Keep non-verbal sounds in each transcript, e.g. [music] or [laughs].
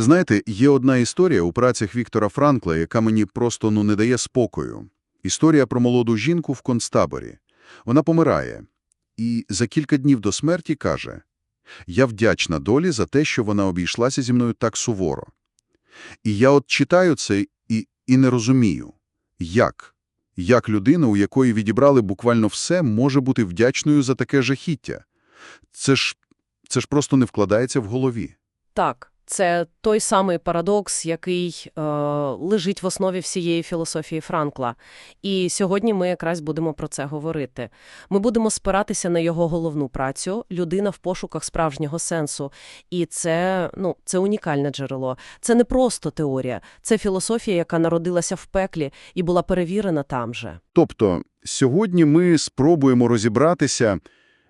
Знаєте, є одна історія у працях Віктора Франкла, яка мені просто ну не дає спокою. Історія про молоду жінку в концтаборі. Вона помирає. І за кілька днів до смерті каже, «Я вдячна долі за те, що вона обійшлася зі мною так суворо». І я от читаю це і, і не розумію, як? Як людина, у якої відібрали буквально все, може бути вдячною за таке жахіття? Це ж, це ж просто не вкладається в голові. Так, це той самий парадокс, який е, лежить в основі всієї філософії Франкла. І сьогодні ми якраз будемо про це говорити. Ми будемо спиратися на його головну працю «Людина в пошуках справжнього сенсу». І це, ну, це унікальне джерело. Це не просто теорія, це філософія, яка народилася в пеклі і була перевірена там же. Тобто, сьогодні ми спробуємо розібратися,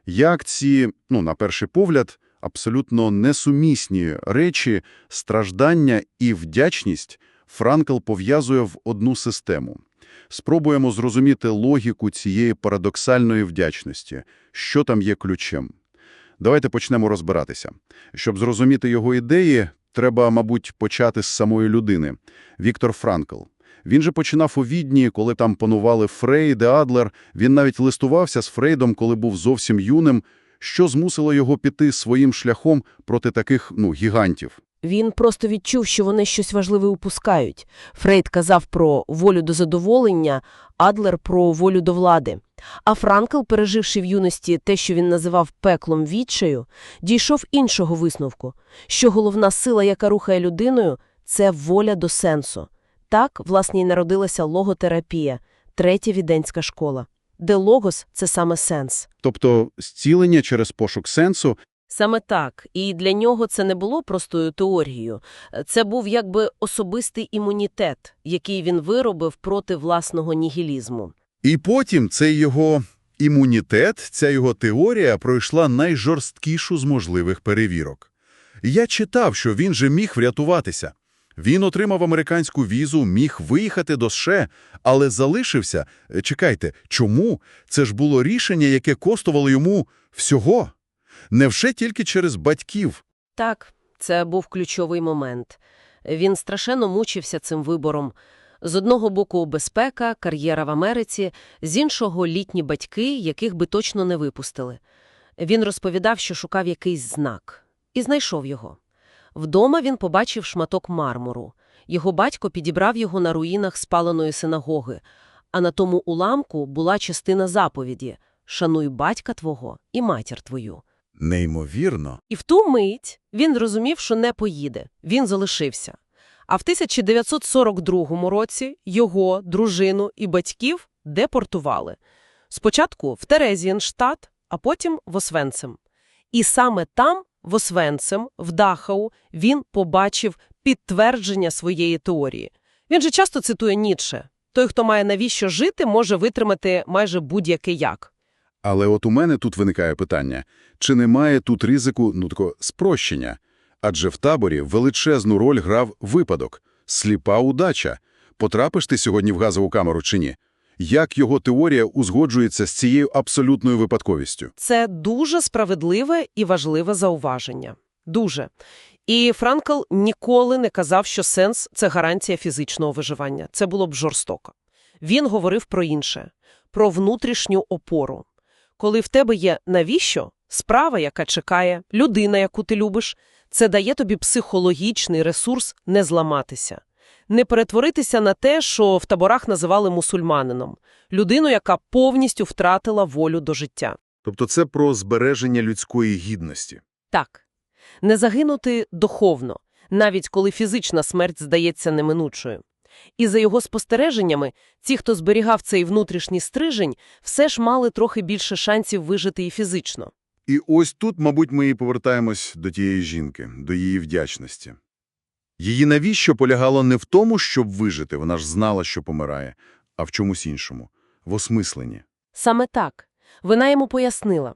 як ці, ну, на перший погляд, абсолютно несумісні речі, страждання і вдячність Франкл пов'язує в одну систему. Спробуємо зрозуміти логіку цієї парадоксальної вдячності, що там є ключем. Давайте почнемо розбиратися. Щоб зрозуміти його ідеї, треба, мабуть, почати з самої людини. Віктор Франкл. Він же починав у Відні, коли там панували Фрейд Адлер. Він навіть листувався з Фрейдом, коли був зовсім юним, що змусило його піти своїм шляхом проти таких, ну, гігантів. Він просто відчув, що вони щось важливе упускають. Фрейд казав про волю до задоволення, Адлер – про волю до влади. А Франкл, переживши в юності те, що він називав пеклом відчаю, дійшов іншого висновку, що головна сила, яка рухає людиною – це воля до сенсу. Так, власне, і народилася логотерапія, третя віденська школа, де логос – це саме сенс. Тобто зцілення через пошук сенсу Саме так. І для нього це не було простою теорією. Це був якби особистий імунітет, який він виробив проти власного нігілізму. І потім цей його імунітет, ця його теорія пройшла найжорсткішу з можливих перевірок. Я читав, що він же міг врятуватися. Він отримав американську візу, міг виїхати до США, але залишився. Е, Чекайте, чому? Це ж було рішення, яке коштувало йому всього. Невже тільки через батьків? Так, це був ключовий момент. Він страшенно мучився цим вибором. З одного боку безпека, кар'єра в Америці, з іншого літні батьки, яких би точно не випустили. Він розповідав, що шукав якийсь знак. І знайшов його. Вдома він побачив шматок мармуру. Його батько підібрав його на руїнах спаленої синагоги, а на тому уламку була частина заповіді «Шануй батька твого і матір твою». Неймовірно. І в ту мить він зрозумів, що не поїде. Він залишився. А в 1942 році його, дружину і батьків депортували. Спочатку в Терезієнштадт, а потім в Освенцим. І саме там, в Освенцим, в Дахау, він побачив підтвердження своєї теорії. Він же часто цитує Ніцше. Той, хто має навіщо жити, може витримати майже будь-який як. Але от у мене тут виникає питання, чи немає тут ризику, ну такого, спрощення? Адже в таборі величезну роль грав випадок, сліпа удача. Потрапиш ти сьогодні в газову камеру чи ні? Як його теорія узгоджується з цією абсолютною випадковістю? Це дуже справедливе і важливе зауваження. Дуже. І Франкл ніколи не казав, що сенс – це гарантія фізичного виживання. Це було б жорстоко. Він говорив про інше – про внутрішню опору. Коли в тебе є навіщо, справа, яка чекає, людина, яку ти любиш, це дає тобі психологічний ресурс не зламатися. Не перетворитися на те, що в таборах називали мусульманином. Людину, яка повністю втратила волю до життя. Тобто це про збереження людської гідності. Так. Не загинути духовно, навіть коли фізична смерть здається неминучою. І за його спостереженнями, ті, хто зберігав цей внутрішній стрижень, все ж мали трохи більше шансів вижити і фізично. І ось тут, мабуть, ми і повертаємось до тієї жінки, до її вдячності. Її навіщо полягало не в тому, щоб вижити, вона ж знала, що помирає, а в чомусь іншому – в осмисленні. Саме так. Вона йому пояснила.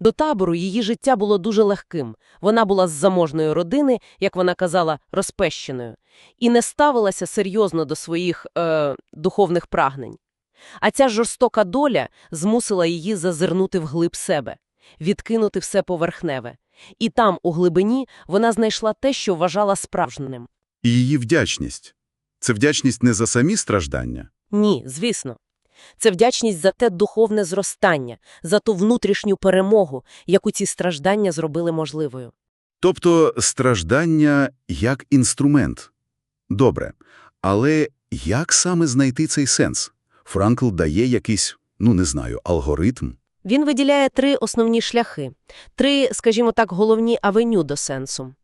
До табору її життя було дуже легким. Вона була з заможної родини, як вона казала, розпещеною, і не ставилася серйозно до своїх е, духовних прагнень. А ця жорстока доля змусила її зазирнути вглиб себе, відкинути все поверхневе. І там, у глибині, вона знайшла те, що вважала справжнім. І її вдячність. Це вдячність не за самі страждання. Ні, звісно. Це вдячність за те духовне зростання, за ту внутрішню перемогу, яку ці страждання зробили можливою. Тобто страждання як інструмент. Добре. Але як саме знайти цей сенс? Франкл дає якийсь, ну не знаю, алгоритм? Він виділяє три основні шляхи, три, скажімо так, головні авеню до сенсу.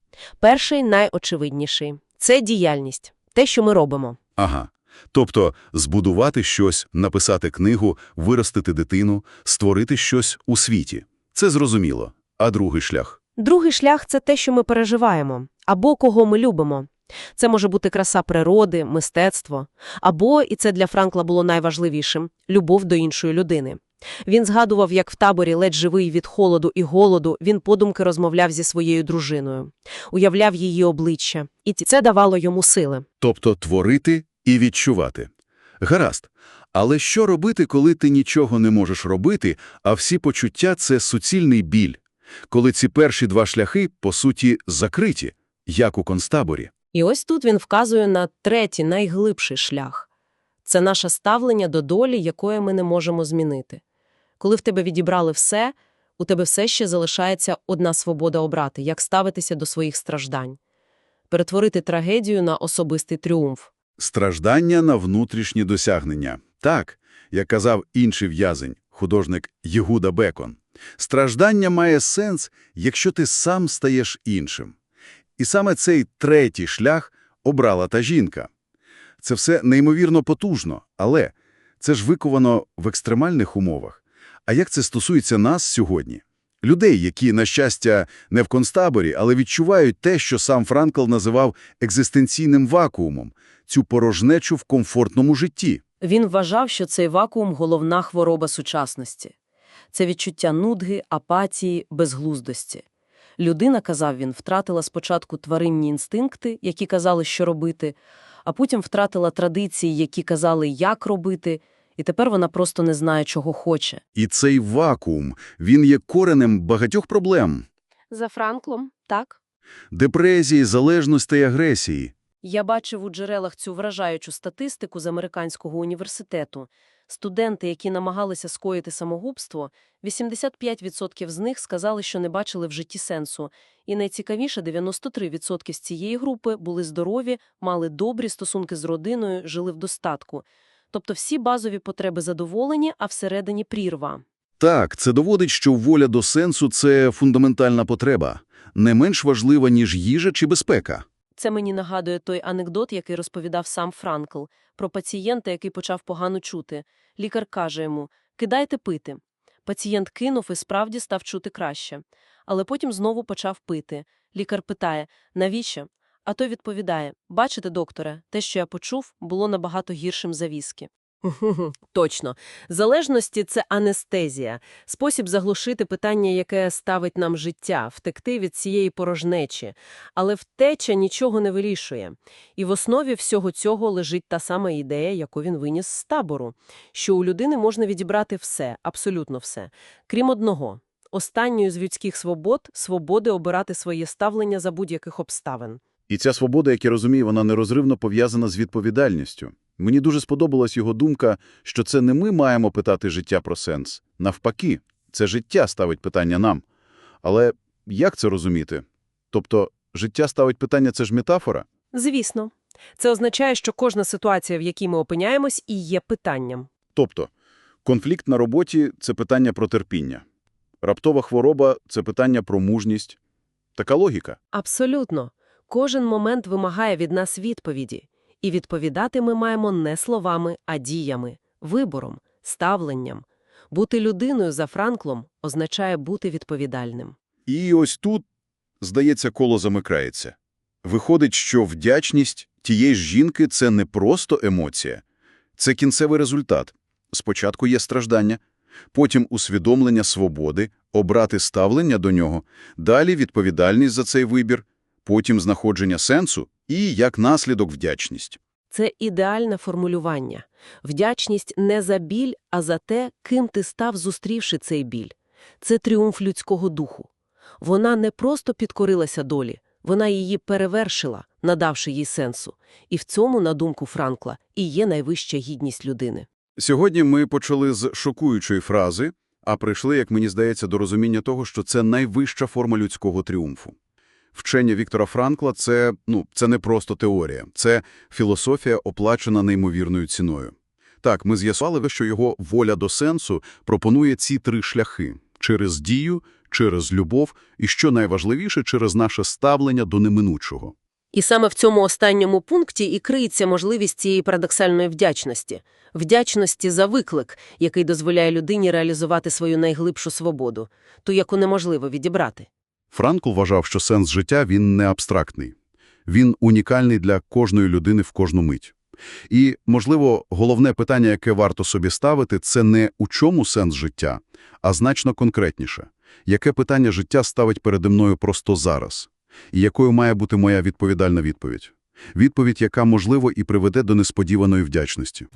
Перший, найочевидніший – це діяльність, те, що ми робимо. Ага. Тобто збудувати щось, написати книгу, виростити дитину, створити щось у світі. Це зрозуміло. А другий шлях? Другий шлях – це те, що ми переживаємо, або кого ми любимо. Це може бути краса природи, мистецтво, або, і це для Франкла було найважливішим, любов до іншої людини. Він згадував, як в таборі, ледь живий від холоду і голоду, він подумки розмовляв зі своєю дружиною, уявляв її обличчя, і це давало йому сили. Тобто творити і відчувати. Гаразд. Але що робити, коли ти нічого не можеш робити, а всі почуття – це суцільний біль? Коли ці перші два шляхи, по суті, закриті, як у концтаборі? І ось тут він вказує на третій, найглибший шлях. Це наше ставлення до долі, якої ми не можемо змінити. Коли в тебе відібрали все, у тебе все ще залишається одна свобода обрати, як ставитися до своїх страждань. Перетворити трагедію на особистий тріумф. Страждання на внутрішні досягнення. Так, як казав інший в'язень, художник Єгуда Бекон. Страждання має сенс, якщо ти сам стаєш іншим. І саме цей третій шлях обрала та жінка. Це все неймовірно потужно, але це ж виковано в екстремальних умовах. А як це стосується нас сьогодні? Людей, які, на щастя, не в концтаборі, але відчувають те, що сам Франкл називав екзистенційним вакуумом, цю порожнечу в комфортному житті. Він вважав, що цей вакуум – головна хвороба сучасності. Це відчуття нудги, апатії, безглуздості. Людина, казав він, втратила спочатку тваринні інстинкти, які казали, що робити, а потім втратила традиції, які казали, як робити, і тепер вона просто не знає, чого хоче. І цей вакуум, він є коренем багатьох проблем. За Франклом, так? Депресії, залежності і агресії. Я бачив у джерелах цю вражаючу статистику з американського університету. Студенти, які намагалися скоїти самогубство, 85% з них сказали, що не бачили в житті сенсу. І найцікавіше, 93% з цієї групи були здорові, мали добрі стосунки з родиною, жили в достатку. Тобто всі базові потреби задоволені, а всередині прірва. Так, це доводить, що воля до сенсу – це фундаментальна потреба, не менш важлива, ніж їжа чи безпека. Це мені нагадує той анекдот, який розповідав сам Франкл, про пацієнта, який почав погано чути. Лікар каже йому «кидайте пити». Пацієнт кинув і справді став чути краще. Але потім знову почав пити. Лікар питає «навіщо?». А той відповідає «бачите, докторе, те, що я почув, було набагато гіршим за віскі». [laughs] Точно. Залежності – це анестезія, спосіб заглушити питання, яке ставить нам життя, втекти від цієї порожнечі. Але втеча нічого не вирішує. І в основі всього цього лежить та сама ідея, яку він виніс з табору, що у людини можна відібрати все, абсолютно все, крім одного. Останньою з людських свобод – свободи обирати своє ставлення за будь-яких обставин. І ця свобода, як я розумію, вона нерозривно пов'язана з відповідальністю. Мені дуже сподобалась його думка, що це не ми маємо питати життя про сенс. Навпаки, це життя ставить питання нам. Але як це розуміти? Тобто, життя ставить питання – це ж метафора? Звісно. Це означає, що кожна ситуація, в якій ми опиняємось, і є питанням. Тобто, конфлікт на роботі – це питання про терпіння. Раптова хвороба – це питання про мужність. Така логіка. Абсолютно. Кожен момент вимагає від нас відповіді. І відповідати ми маємо не словами, а діями, вибором, ставленням. Бути людиною за Франклом означає бути відповідальним. І ось тут, здається, коло замикається. Виходить, що вдячність тієї ж жінки – це не просто емоція. Це кінцевий результат. Спочатку є страждання, потім усвідомлення свободи, обрати ставлення до нього, далі відповідальність за цей вибір, потім знаходження сенсу і, як наслідок, вдячність. Це ідеальне формулювання. Вдячність не за біль, а за те, ким ти став, зустрівши цей біль. Це тріумф людського духу. Вона не просто підкорилася долі, вона її перевершила, надавши їй сенсу. І в цьому, на думку Франкла, і є найвища гідність людини. Сьогодні ми почали з шокуючої фрази, а прийшли, як мені здається, до розуміння того, що це найвища форма людського тріумфу. Вчення Віктора Франкла – це, ну, це не просто теорія, це філософія, оплачена неймовірною ціною. Так, ми з'ясували, що його воля до сенсу пропонує ці три шляхи – через дію, через любов і, що найважливіше, через наше ставлення до неминучого. І саме в цьому останньому пункті і криється можливість цієї парадоксальної вдячності. Вдячності за виклик, який дозволяє людині реалізувати свою найглибшу свободу, ту, яку неможливо відібрати. Франкл вважав, що сенс життя він не абстрактний. Він унікальний для кожної людини в кожну мить. І, можливо, головне питання, яке варто собі ставити, це не у чому сенс життя, а значно конкретніше. Яке питання життя ставить переді мною просто зараз? І якою має бути моя відповідальна відповідь? Відповідь, яка, можливо, і приведе до несподіваної вдячності.